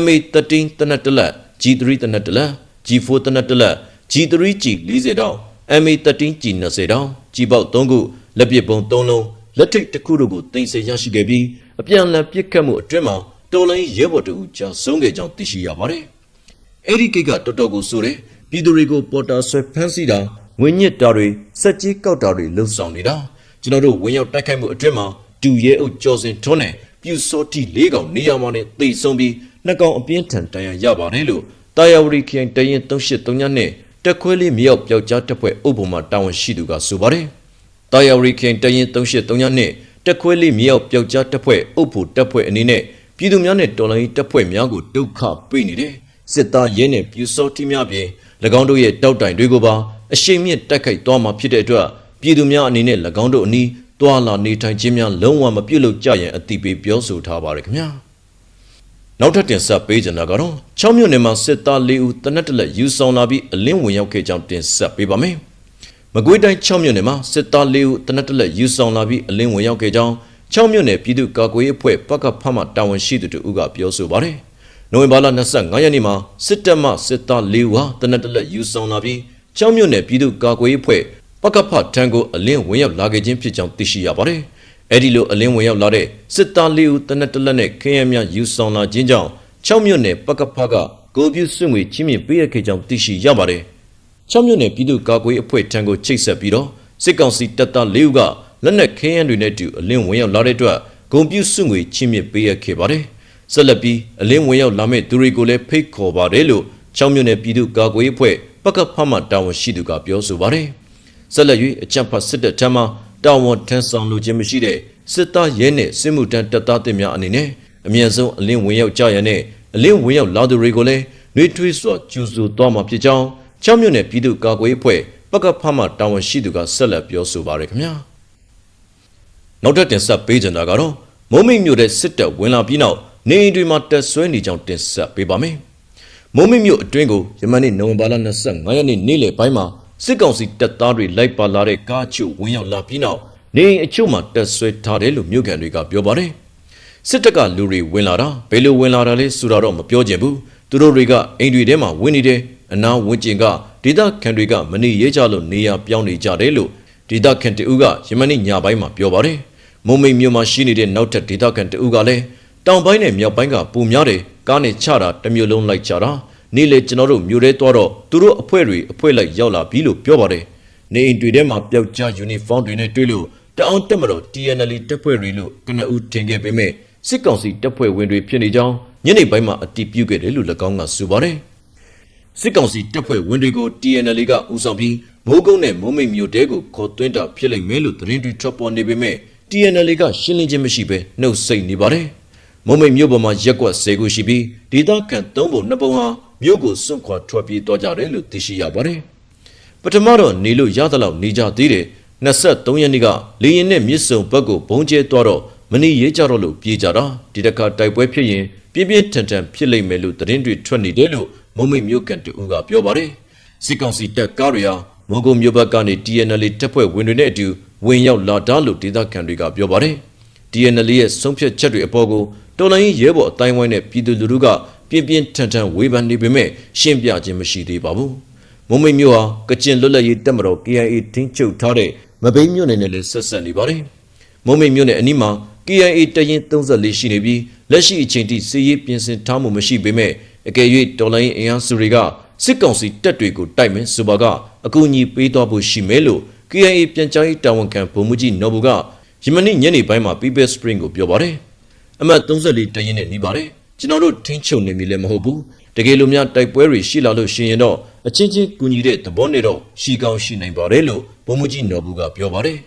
MA13 တနက်တလက် G3 တနက်တလက် G4 တနက်တလက် G3G 40 တောင် MA13 G 20 တောင် G ပေါက်3ခုလက်ပစ်ပုံ3လုံးလက်ထိတ်တစ်ခုတို့ကိုတင်ဆက်ရရှိခဲ့ပြီးအပြန်အလှန်ပစ်ခတ်မှုအတွင်းမှာတော်လိုင်းရဲဘော်တို့ကြာဆုံးခဲ့ကြောင်းသိရှိရပါတယ်။အဲ့ဒီကိတ်ကတော်တော်ကိုဆိုတဲ့ပြည်သူတွေကိုပေါ်တာဆွဲဖမ်းဆီးတာ ငွေညစ်တာတွေစက်ကြီးကောက်တာတွေလှုပ်ဆောင်နေတာကျွန်တော်တို့ဝင်ရောက်တိုက်ခိုက်မှုအတွင်းမှာဒူရဲအုပ်ကျော်စင်ထွန်းနဲ့ပြူစောတိ၄កောင်နေရာမှာနဲ့သေဆုံးပြီးနှစ်កောင်အပြင်းထန်တန်ရာရပါတယ်လို့တာယာဝရီခရိုင်တရင်3839နဲ့တက်ခွဲလေးမြောက်ပျောက်ကြားတပ်ဖွဲ့ဥပမာတာဝန်ရှိသူကဆိုပါတယ်တာယာဝရီခရိုင်တရင်3839နဲ့တက်ခွဲလေးမြောက်ပျောက်ကြားတပ်ဖွဲ့ဥပ္ပတပ်ဖွဲ့အနေနဲ့ပြည်သူများနဲ့တော်လှန်ရေးတပ်ဖွဲ့များကိုဒုက္ခပေးနေတယ်စစ်သားရဲနဲ့ပြူစောတိများပြင်၎င်းတို့ရဲ့တောက်တိုင်တွေကိုပါ အရှိန်မြင့်တိုက်ခိုက်သွားမှာဖြစ်တဲ့အတွက်ပြည်သူများအနေနဲ့၎င်းတို့အနီးတွာလာနေထိုင်ခြင်းများလုံးဝမပြုတ်လို့ကြရန်အတိပေးပြောဆိုထားပါတယ်ခင်ဗျာနောက်ထပ်တင်ဆက်ပေးကြတာကတော့6မြို့နယ်မှာစစ်သား၄ဦးတနက်တလက်ယူဆောင်လာပြီးအလင်းဝင်ရောက်ခဲ့ကြောင်းတင်ဆက်ပေးပါမယ်မကွေးတိုင်း6မြို့နယ်မှာစစ်သား၄ဦးတနက်တလက်ယူဆောင်လာပြီးအလင်းဝင်ရောက်ခဲ့ကြောင်း6မြို့နယ်ပြည်သူ့ကာကွယ်ရေးအဖွဲ့ပကဖမှတာဝန်ရှိသူတို့ကပြောဆိုပါတယ်နိုဝင်ဘာလ25ရက်နေ့မှာစစ်တပ်မှစစ်သား၄ဦးဟာတနက်တလက်ယူဆောင်လာပြီး 6မြို့နယ်ပြည်သူ့ကာကွယ်ရေးအဖွဲ့ပကဖထံကိုအလင်းဝင်ရောက်လာခဲ့ခြင်းဖြစ်ကြောင်းသိရှိရပါတယ်။အဲဒီလိုအလင်းဝင်ရောက်လာတဲ့စစ်သားလေးဦးတနက်တလက်နဲ့ခင်းရမြယူဆောင်လာခြင်းကြောင့်6မြို့နယ်ပကဖကကိုပြုစွငွေချင်းမြင့်ပေးရခဲ့ကြောင်းသိရှိရပါတယ်။6မြို့နယ်ပြည်သူ့ကာကွယ်ရေးအဖွဲ့ထံကိုချိတ်ဆက်ပြီးတော့စစ်ကောင်စီတပ်သားလေးဦးကလက်နက်ခင်းရန်တွေနဲ့တူအလင်းဝင်ရောက်လာတဲ့အတွက်ဂုံပြုစွငွေချင်းမြင့်ပေးရခဲ့ပါတယ်။ဆက်လက်ပြီးအလင်းဝင်ရောက်လာမဲ့သူတွေကိုလည်းဖိတ်ခေါ်ပါတယ်လို့6မြို့နယ်ပြည်သူ့ကာကွယ်ရေးအဖွဲ့ ပကဖမှတာဝန်ရှိသူကပြောဆိုပါတယ်။ဆက်လက်၍အကြံဖတ်စစ်တပ်ထမ်းမှတာဝန်ထမ်းဆောင်လိုခြင်းမရှိတဲ့စစ်သားရဲနဲ့စစ်မှုထမ်းတပ်သားတွေများအနေနဲ့အမြင့်ဆုံးအလင်းဝင်ရောက်ကြရတဲ့အလင်းဝင်ရောက်လာသူတွေကိုလည်းနှွေးထွေးစွာကျူဆူသွားမှာဖြစ်ကြောင်းချောင်းမြို့နယ်ပြည်သူ့ကာကွယ်ရေးအဖွဲ့ပကဖမှတာဝန်ရှိသူကဆက်လက်ပြောဆိုပါရခင်ဗျာနောက်ထပ်တင်ဆက်ပေးကြတာကတော့မုံမိတ်မြို့တဲ့စစ်တပ်ဝင်လာပြီးနောက်နေအိမ်တွေမှာတက်ဆွဲနေကြောင်းတင်ဆက်ပေးပါမယ် မုံမိတ်မြို့အတွင်းကိုယမန်နေ့နိုဝင်ဘာလ25ရက်နေ့နေ့လယ်ပိုင်းမှာစစ်ကောင်စီတပ်သားတွေလိုက်ပါလာတဲ့ကားချို့ဝင်ရောက်လာပြီးနောက်နေအိမ်အချို့မှာတက်ဆွဲထားတယ်လို့မြို့ကန်တွေကပြောပါတယ်စစ်တပ်ကလူတွေဝင်လာတာဘယ်လိုဝင်လာတာလဲဆိုတာတော့မပြောချင်ဘူးသူတို့တွေကအိမ်တွေထဲမှာဝင်နေတယ်အနာဝင်းကျင်ကဒေသခံတွေကမနေရဲကြလို့နေရပြောင်းနေကြတယ်လို့ဒေသခံတဦးကယမန်နေ့ညပိုင်းမှာပြောပါတယ်မုံမိတ်မြို့မှာရှိနေတဲ့နောက်ထပ်ဒေသခံတဦးကလည်း တောင်ပိုင်းနဲ့မြောက်ပိုင်းကပူများတယ်ကားနဲ့ချတာတစ်မျိုးလုံးလိုက်ချတာနေ့လေကျွန်တော်တို့မြို့ထဲသွားတော့သူတို့အဖွဲ့တွေအဖွဲ့လိုက်ရောက်လာပြီလို့ပြောပါတယ်နေအိမ်တွေထဲမှာပျောက်ကြားယူနီဖောင်းတွေနဲ့တွေ့လို့တအောင်တက်မတော် TNL တပ်ဖွဲ့တွေလို့ကနဦးထင်ခဲ့ပေမဲ့စစ်ကောင်စီတပ်ဖွဲ့ဝင်တွေဖြစ်နေကြောင်းညနေပိုင်းမှာအတည်ပြုခဲ့တယ်လို့၎င်းကဆိုပါတယ်စစ်ကောင်စီတပ်ဖွဲ့ဝင်တွေကို TNL ကဦးဆောင်ပြီးမိုးကုတ်နဲ့မုံမိတ်မြို့တဲကိုခေါ်သွင်းတာဖြစ်လိမ့်မယ်လို့သတင်းတွေထွက်ပေါ်နေပေမဲ့ TNL ကရှင်းလင်းခြင်းမရှိဘဲနှုတ်ဆက်နေပါတယ် မုံမိတ်မြို့ပေါ်မှာရက်ကွက်၁၀ခုရှိပြီးဒေသခံ၃ပုံ၂ပုံဟာမြို့ကိုစွန့်ခွာထွက်ပြေးသွားကြတယ်လို့သိရှိရပါတယ်ပထမတော့နေလို့ရသလောက်နေကြသေးတယ်23ရက်နေ့ကလေရင်နဲ့မြစ်စုံဘက်ကိုဘုံကျဲသွားတော့မနေရေးကြတော့လို့ပြေးကြတာဒီတစ်ခါတိုက်ပွဲဖြစ်ရင်ပြင်းပြင်းထန်ထန်ဖြစ်လိမ့်မယ်လို့သတင်းတွေထွက်နေတယ်လို့မုံမိတ်မြို့ကန်တူကပြောပါတယ်စစ်ကောင်စီတပ်ကားတွေဟာမုံကုံမြို့ဘက်ကနေ TNL တပ်ဖွဲ့ဝင်တွေနဲ့အတူဝင်ရောက်လာတာလို့ဒေသခံတွေကပြောပါတယ် TNL ရဲ့ဆုံးဖြတ်ချက်တွေအပေါ်ကိုတော်လိုင်းရဲဘော်အတိုင်းဝိုင်းနဲ့ပြည်သူလူထုကပြင်းပြင်းထန်ထန်ဝေဖန်နေပေမဲ့ရှင်းပြခြင်းမရှိသေးပါဘူးမုံမိတ်မြို့ဟာကချင်လွတ်လပ်ရေးတပ်မတော် KIA တင်းချုပ်ထားတဲ့မဘိန်းမြို့နယ်နဲ့လည်းဆက်ဆက်နေပါတယ်မုံမိတ်မြို့နယ်အနီးမှာ KIA တရင်34ရှိနေပြီးလက်ရှိအချိန်ထိစီးရေးပြင်ဆင်ထားမှုမရှိပေမဲ့အကယ်၍တော်လိုင်းအင်အားစုတွေကစစ်ကောင်စီတပ်တွေကိုတိုက်မယ်ဆိုပါကအကူအညီပေးသွားဖို့ရှိမယ်လို့ KIA ပြန်ကြားရေးတာဝန်ခံဗိုလ်မှူးကြီးနော်ဘူက ယမနေ့ညနေပိုင်းမှာ People Spring ကိုပြောပါတယ်အမှတ်34တရင်နဲ့နှီးပါတယ်ကျွန်တော်တို့ထင်းချုပ်နေပြီလည်းမဟုတ်ဘူးတကယ်လို့များတိုက်ပွဲတွေရှိလာလို့ရှိရင်တော့အချင်းချင်းကူညီတဲ့သဘောနဲ့တော့ရှိကောင်းရှိနိုင်ပါတယ်လို့ဗိုလ်မှူးကြီးနော်ဘူးကပြောပါတယ်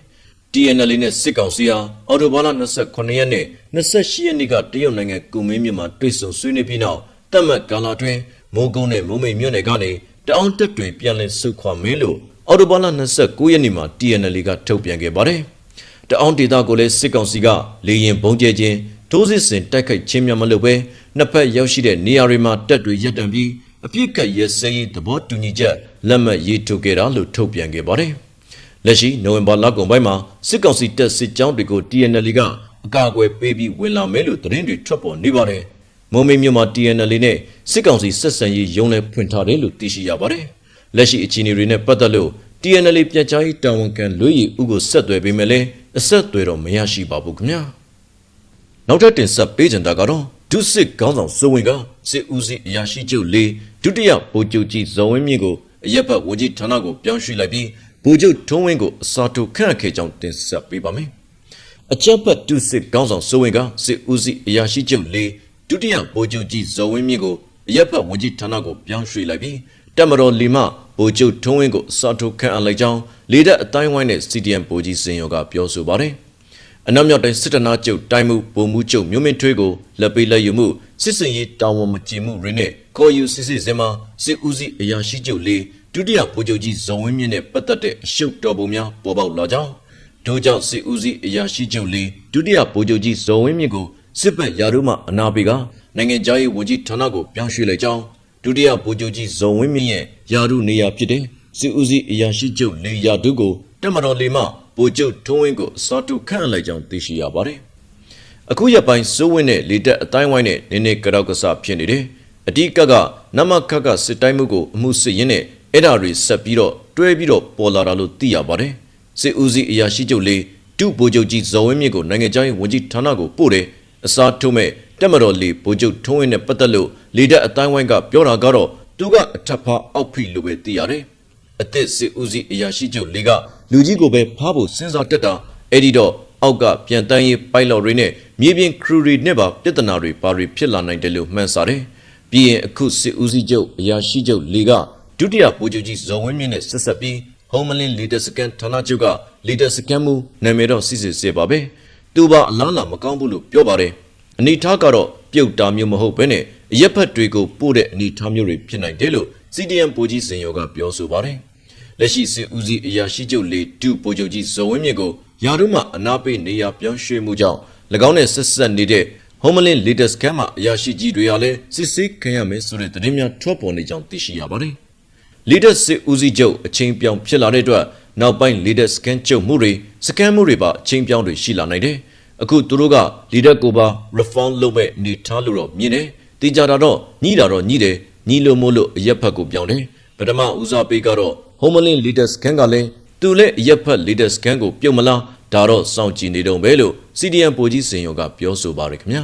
TNL နဲ့စစ်ကောင်စီဟာအော်တိုဘာလ29ရက်နဲ့28ရက်နေ့ကတရုတ်နိုင်ငံကုမင်းမြို့မှာတွေ့ဆုံဆွေးနွေးပြီးနောက်တတ်မှတ်ကာလအတွင်းမိုးကုန်းနဲ့မိုးမိတ်မြို့နယ်ကနေတအောင်တက်တွင်ပြန်လည်ဆုတ်ခွာမင်းလို့အော်တိုဘာလ29ရက်နေ့မှာ TNL ကထုတ်ပြန်ခဲ့ပါတယ်။ တအောင်ဒေတာကိုလည်းစစ်ကောင်စီကလေရင်ဘုံကျဲခြင်းဒိုးစစ်စင်တိုက်ခိုက်ခြင်းများမလုပ်ဘဲနှစ်ဖက်ရောက်ရှိတဲ့နေရာတွေမှာတက်တွေရပ်တန့်ပြီးအပြစ်ကတ်ရဲစဲရေးသဘောတူညီချက်လက်မှတ်ရေးထိုးခဲ့တာလို့ထုတ်ပြန်ခဲ့ပါတယ်။လက်ရှိနိုဝင်ဘာလကုန်ပိုင်းမှာစစ်ကောင်စီတပ်စစ်ကြောင်းတွေကို TNL ကအကာအကွယ်ပေးပြီးဝင်လာမယ်လို့သတင်းတွေထွက်ပေါ်နေပါတယ်။မုံမိတ်မြို့မှာ TNL နဲ့စစ်ကောင်စီဆက်ဆံရေးရုံးလဲဖွင့်ထားတယ်လို့သိရှိရပါတယ်။လက်ရှိအခြေအနေတွေနဲ့ပတ်သက်လို့ TNL ပြန်ကြားရေးတာဝန်ခံလွေးရီဦးကိုဆက်သွယ်ပေးမယ်လဲအဆက်အသွယ်တော့မရရှိပါဘူးခင်ဗျာ။နောက်ထပ်တင်ဆက်ပေးကြတာကတော့ဒုစစ်ခေါင်းဆောင်စိုးဝင်ကစစ်ဦးစီးအရာရှိချုပ်လေးဒုတိယဗိုလ်ချုပ်ကြီးဇော်ဝင်းမြင့်ကိုအရက်ဘတ်ဝန်ကြီးဌာနကိုပြောင်းရွှေ့လိုက်ပြီးဗိုလ်ချုပ်ထွန်းဝင်းကိုအစားထိုးခန့်အပ်ခဲ့ကြောင်းတင်ဆက်ပေးပါမယ်။အကြက်ဖက်တုစစ်ကောင်းဆောင်စိုးဝင်ကစစ်ဦးစီးအရာရှိချုပ်လေးဒုတိယဗိုလ်ချုပ်ကြီးဇော်ဝင်းမြင့်ကိုအရက်ဖက်ဝန်ကြီးဌာနကိုပြောင်းရွှေ့လိုက်ပြီး တက်မတော်လီမဗိုလ်ချုပ်ထုံးဝင်းကိုစာထုတ်ခန့်အပ်လိုက်ကြောင်းလေတပ်အတိုင်းဝိုင်းနဲ့ CDM ဗိုလ်ကြီးစင်ရောကပြောဆိုပါတယ်။အနောက်မြောက်တိုင်းစစ်တနာချုပ်တိုင်းမှုဗိုလ်မှူးချုပ်မျိုးမင်းထွေးကိုလက်ပေးလက်ယူမှုစစ်စင်ရေးတာဝန်မကျေမှုတွေနဲ့ခေါ်ယူစစ်စစ်စင်မှာစစ်ဦးစီးအရာရှိချုပ်လေးဒုတိယဗိုလ်ချုပ်ကြီးဇော်ဝင်းမြင့်နဲ့ပတ်သက်တဲ့အရှုပ်တော်ပုံများပေါ်ပေါက်လာကြောင်းထို့ကြောင့်စစ်ဦးစီးအရာရှိချုပ်လေးဒုတိယဗိုလ်ချုပ်ကြီးဇော်ဝင်းမြင့်ကိုစစ်ဘက်ရာထူးမှအနာပေးကနိုင်ငံသားရေးဝန်ကြီးဌာနကိုပြောင်းရွှေ့လိုက်ကြောင်း ဒုတိယဗိုလ်ချုပ်ကြီးဇော်ဝင်းမြင့်ရဲ့ရာထူးနေရာဖြစ်တဲ့စစ်ဦးစီးအရာရှိချုပ်လေးရာထူးကိုတက်မတော်လေးမှဗိုလ်ချုပ်ထုံးဝင်းကိုစောတုခန့်အပ်လိုက်ကြောင်းသိရှိရပါတယ်။အခုရက်ပိုင်းစိုးဝင်းနဲ့လေတက်အတိုင်းဝိုင်းနဲ့နင်းနေကြောက်ကစားဖြစ်နေတယ်။အတိကကနမခတ်ကစစ်တိုင်းမှုကိုအမှုစစ်ရင်းနဲ့အဲ့ဓာတွေဆက်ပြီးတော့တွဲပြီးတော့ပေါ်လာတာလို့သိရပါတယ်။စစ်ဦးစီးအရာရှိချုပ်လေးဒုဗိုလ်ချုပ်ကြီးဇော်ဝင်းမြင့်ကိုနိုင်ငံခြားရေးဝန်ကြီးဌာနကိုပို့တယ်။အစားထိုးမဲ့ တက်မတော်လေးဗိုလ်ချုပ်ထုံးဝင်းနဲ့ပတ်သက်လို့လေတက်အတိုင်းဝိုင်းကပြောတာကတော့သူကအထက်ဖားအောက်ဖိလို့ပဲသိရတယ်။အသက်စစ်ဦးစီးအရာရှိချုပ်လေးကလူကြီးကိုပဲဖားဖို့စဉ်းစားတက်တာအဲ့ဒီတော့အောက်ကပြန်တန်းရေးပိုက်လော်တွေနဲ့မြေပြင်ခရူတွေနဲ့ပါပြဿနာတွေပါတွေဖြစ်လာနိုင်တယ်လို့မှန်းစားတယ်။ပြီးရင်အခုစစ်ဦးစီးချုပ်အရာရှိချုပ်လေးကဒုတိယဗိုလ်ချုပ်ကြီးဇော်ဝင်းမြင့်နဲ့ဆက်ဆက်ပြီးဟုံးမလင်းလီဒစကန်ဌာနချုပ်ကလီဒစကန်မှုနာမည်တော့စစ်စစ်စေပါပဲ။သူပါအလားလာမကောင်းဘူးလို့ပြောပါတယ်။ အနေထားကတော့ပြုတ်တာမျိုးမဟုတ်ဘဲနဲ့အရက်ဖက်တွေကိုပို့တဲ့အနေထားမျိုးတွေဖြစ်နိုင်တယ်လို့ CDM ပိုကြီးစင်ရောကပြောဆိုပါတယ်။လက်ရှိစစ်ဦးစီးအရာရှိချုပ်လေးဒုဗိုလ်ချုပ်ကြီးဇော်ဝင်းမြင့်ကိုယာရုမှအနာပေးနေရာပြောင်းရွှေ့မှုကြောင့်၎င်းနဲ့ဆက်ဆက်နေတဲ့ Homeland Leaders Camp မှာအရာရှိကြီးတွေဟာလည်းစစ်ဆေးခံရမယ်ဆိုတဲ့သတင်းများထွက်ပေါ်နေကြောင်းသိရှိရပါတယ်။ Leaders စစ်ဦးစီးချုပ်အချင်းပြောင်းဖြစ်လာတဲ့အတွက်နောက်ပိုင်း Leaders Scan ချုပ်မှုတွေစကန်မှုတွေပါအချင်းပြောင်းတွေရှိလာနိုင်တယ်။ အခုသူတို့က Leader ကိုပါ reform လုပ်မဲ့အနေထားလို့တော့မြင်တယ်။တေချာတာတော့ညှိတာတော့ညှိတယ်ညှိလို့မို့လို့အရက်ဖက်ကိုပြောင်းတယ်။ပထမဦးစားပေးကတော့ Homeland Leaders Scan ကလည်းသူလည်းအရက်ဖက် Leaders Scan ကိုပြုတ်မလားဒါတော့စောင့်ကြည့်နေတော့ပဲလို့ CDM ပိုကြီးစင်ရောကပြောဆိုပါရခင်ဗျာ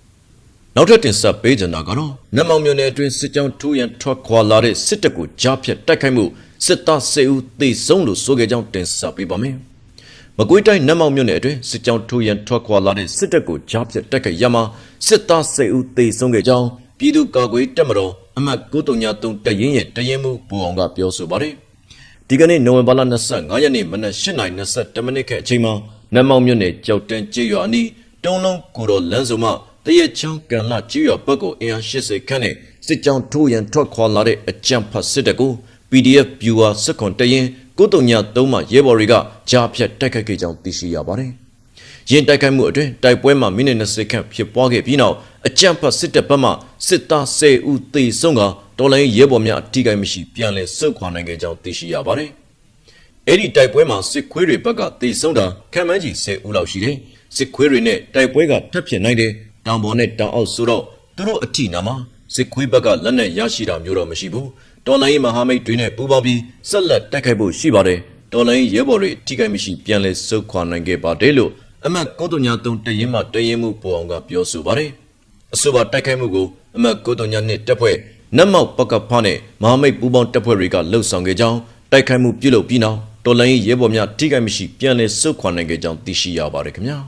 ။နောက်ထပ်တင်ဆက်ပေးကြတာကတော့နတ်မောင်မြို့နယ်အတွင်းစစ်ကြောင်းထိုးရန်ထွက်ခွာလာတဲ့စစ်တပ်ကိုကြားဖြတ်တိုက်ခိုက်မှုစစ်သား၁၀ဦးသေဆုံးလို့ဆိုခဲ့ကြောင်းတင်ဆက်ပေးပါမယ်။ မကွေးတိုင်းနတ်မောင်မြို့နယ်အတွင်းစစ်ကြောင်းထိုးရန်ထွက်ခွာလာတဲ့စစ်တပ်ကိုကြားဖြတ်တိုက်ခိုက်ရမှာစစ်သား၁၀ဦးသေဆုံးခဲ့ကြောင်းပြည်သူ့ကာကွယ်တပ်မတော်အမှတ်933တရင်ရဲ့တရင်မှုပူအောင်ကပြောဆိုပါတယ်။ဒီကနေ့နိုဝင်ဘာလ25ရက်နေ့မနက်8:22မိနစ်ခန့်အချိန်မှာနတ်မောင်မြို့နယ်ကြောက်တန်းကျေးရွာအနီးတုံးလုံးကိုတော်လမ်းစုံမှတရက်ချောင်းကန်လကျေးရွာဘက်ကိုအင်အား80ခန့်နဲ့စစ်ကြောင်းထိုးရန်ထွက်ခွာလာတဲ့အကြမ်းဖက်စစ်တပ်ကို PDF viewer စစ်ခွန်တရင် 933မှရဲဘော်တွေကကြားဖြတ်တိုက်ခိုက်ခဲ့ကြောင်းသိရှိရပါတယ်။ရင်တိုက်ခိုက်မှုအတွင်းတိုက်ပွဲမှာမိနစ်20ခန့်ဖြစ်ပွားခဲ့ပြီးနောက်အကြမ်းဖက်စစ်တပ်ဘက်မှစစ်သား10ဦးသေဆုံးကတော်လိုင်းရဲဘော်များအထိကိမရှိပြန်လည်ဆုတ်ခွာနိုင်ခဲ့ကြောင်းသိရှိရပါတယ်။အဲ့ဒီတိုက်ပွဲမှာစစ်ခွေးတွေဘက်ကသေဆုံးတာခံမှန်းကြီး10ဦးလောက်ရှိတယ်။စစ်ခွေးတွေနဲ့တိုက်ပွဲကထပ်ဖြစ်နိုင်တယ်။တောင်ပေါ်နဲ့တောင်အောက်ဆိုတော့သူတို့အထိနာမှာစစ်ခွေးဘက်ကလက်နက်ရရှိတာမျိုးတော့မရှိဘူး။ တော်လိုင်းမဟာမိတ်တွေနဲ့ပူးပေါင်းပြီးဆက်လက်တိုက်ခိုက်ဖို့ရှိပါတယ်။တော်လိုင်းရဲဘော်တွေအထိကိမရှိပြန်လည်ဆုတ်ခွာနိုင်ခဲ့ပါတယ်လို့အမတ်933တရင်မှတရင်မှုပေါ်အောင်ကပြောဆိုပါတယ်။အဆိုပါတိုက်ခိုက်မှုကိုအမတ်932နှစ်တပ်ဖွဲ့နတ်မောက်ပကဖနဲ့မဟာမိတ်ပူးပေါင်းတပ်ဖွဲ့တွေကလှုပ်ဆောင်ခဲ့ကြောင်းတိုက်ခိုက်မှုပြုလုပ်ပြီးနောက်တော်လိုင်းရဲဘော်များထိခိုက်မရှိပြန်လည်ဆုတ်ခွာနိုင်ခဲ့ကြောင်းသိရှိရပါတယ်ခင်ဗျာ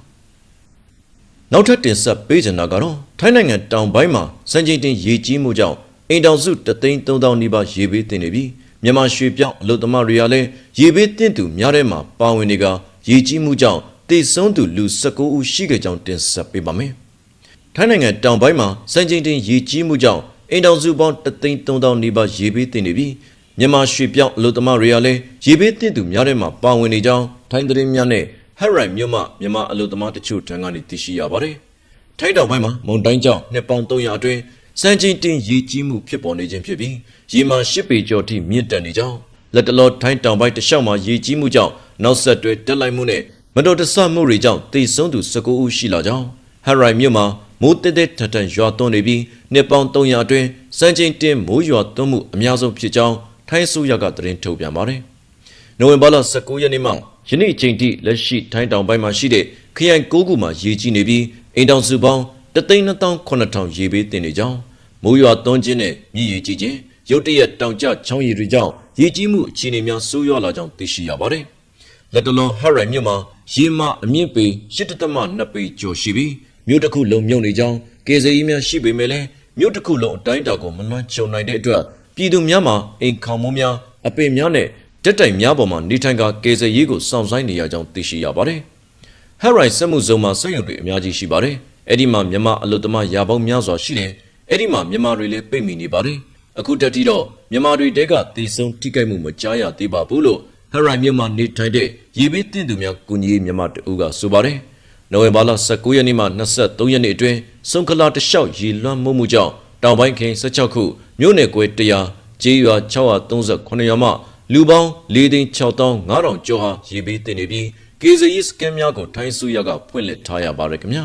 ။နောက်ထပ်တင်ဆက်ပေးချင်တာကတော့ထိုင်းနိုင်ငံတောင်ပိုင်းမှာစံချိန်တင်ရေကြီးမှုကြောင့် အိမ်တောင်စုတသိန်း3000နီးပါးရေဘေးတင်နေပြီးမြန်မာရွှေပြောင်းအလုသမားတွေကလည်းရေဘေးတင့်သူများထဲမှာပါဝင်နေကရေကြီးမှုကြောင့်တေဆုံးသူလူ19ဦးရှိခဲ့ကြောင်းတင်ဆက်ပေးပါမယ်။ထိုင်းနိုင်ငံတောင်ပိုင်းမှာစံချိန်တင်ရေကြီးမှုကြောင့်အိမ်တောင်စုပေါင်း33000နီးပါးရေဘေးတင်နေပြီးမြန်မာရွှေပြောင်းအလုသမားတွေကလည်းရေဘေးတင့်သူများထဲမှာပါဝင်နေကြောင်းထိုင်းသတင်းများနဲ့ဟက်ရိုင်မြို့မှမြန်မာအလုသမားတချို့ထံကနေသိရှိရပါတယ်။ထိုင်းတောင်ပိုင်းမှာမုန်တိုင်းကြောင့်နှစ်ပေါင်း300အတွင်း စံချိန်တင်ရေကြီးမှုဖြစ်ပေါ်နေခြင်းဖြစ်ပြီးရေမှရှစ်ပေကျော်ထိမြင့်တက်နေကြောင်းလက်တလောထိုင်းတောင်ပိုင်းတလျှောက်မှာရေကြီးမှုကြောင့်နောက်ဆက်တွဲတက်လိုက်မှုနဲ့မတော်တဆမှုတွေကြောင့်သေဆုံးသူ19ဦးရှိလာကြောင်းဟက်ရိုင်မြို့မှာမိုးတက်တဲ့ထထန်ရွာသွန်းနေပြီးနှစ်ပေါင်း300အတွင်းစံချိန်တင်မိုးရွာသွန်းမှုအများဆုံးဖြစ်ကြောင်းထိုင်းဆိုရကသတင်းထုတ်ပြန်ပါတယ်။နိုဝင်ဘာလ19ရက်နေ့မှယနေ့အချိန်ထိလက်ရှိထိုင်းတောင်ပိုင်းမှာရှိတဲ့ခရိုင်9ခုမှာရေကြီးနေပြီးအိမ်တောင်စုပေါင်း 329,000ရေဘေးတင်နေကြောင်းမိုးရွာသွန်းခြင်းနဲ့မြည်ရေကြီးခြင်းရုတ်တရက်တောင်ကျချောင်းရည်တွေကြောင့်ရေကြီးမှုအခြေအနေများဆိုးရွားလာကြောင်းသိရှိရပါတယ်။လက်တလုံးဟရိုင်မြို့မှာရေမအမြင့်ပေ8.2ပေကျော်ရှိပြီးမြို့တစ်ခုလုံးမြုပ်နေကြောင်းကေဇီကြီးများရှိပေမဲ့လည်းမြို့တစ်ခုလုံးအတိုင်းအတာကိုမလွှမ်းခြုံနိုင်တဲ့အတွက်ပြည်သူများမှာအိမ်ခေါင်မိုးများအပင်များနဲ့တက်တိုင်များပေါ်မှာနေထိုင်ကကေဇီကြီးကိုစောင့်ဆိုင်နေရကြောင်းသိရှိရပါတယ်။ဟက်ရိုင်စက်မှုဇုံမှာစက်ရုံတွေအများကြီးရှိပါတယ်။ အဲ့ဒီမှာမြန်မာအလုတ္တမရာပေါင်းများစွာရှိတယ်။အဲ့ဒီမှာမြန်မာတွေလည်းပိတ်မိနေပါတယ်။အခုတက်တီတော့မြန်မာတွေတဲကတည်ဆုံးထိခိုက်မှုမကြားရသေးပါဘူးလို့ဟက်ရိုင်မြို့မှာနေထိုင်တဲ့ရေဘေးတင့်သူများကုညီရေးမြန်မာတအူးကဆိုပါတယ်။နိုဝင်ဘာလ19ရက်နေ့မှ23ရက်နေ့အတွင်းစုံကလာတလျှောက်ရေလွှမ်းမိုးမှုကြောင့်တောင်ပိုင်းခင်း16ခုမြို့နယ်ကွဲ100ကျေးရွာ638ရွာမှလူပေါင်း4,6500ကျော်ဟာရေဘေးတင်နေပြီးကေဇီစကန်များကိုထိုင်းစုရကဖွင့်လှစ်ထားရပါတယ်ခင်ဗျာ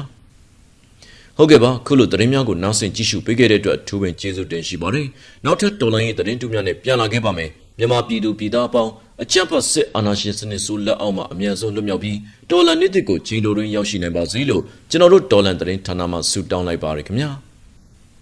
ဟုတ်ကဲ့ပါခုလိုသတင်းများကိုနောက်ဆင်ကြည့်ရှုပေးခဲ့တဲ့အတွက်အထူးပင်ကျေးဇူးတင်ရှိပါတယ်နောက်ထပ်တော်လိုင်းရေးသတင်းတူများနဲ့ပြန်လာခဲ့ပါမယ်မြန်မာပြည်သူပြည်သားအပေါင်းအကြမ်းဖက်စစ်အာဏာရှင်စနစ်ဆိုးလက်အောက်မှာအမြန်ဆုံးလွတ်မြောက်ပြီးတော်လန်နေ့တစ်ကိုချိန်တိုတွင်ရောက်ရှိနိုင်ပါစေလို့ကျွန်တော်တို့တော်လန်သတင်းဌာနမှဆုတောင်းလိုက်ပါရခင်ဗျာ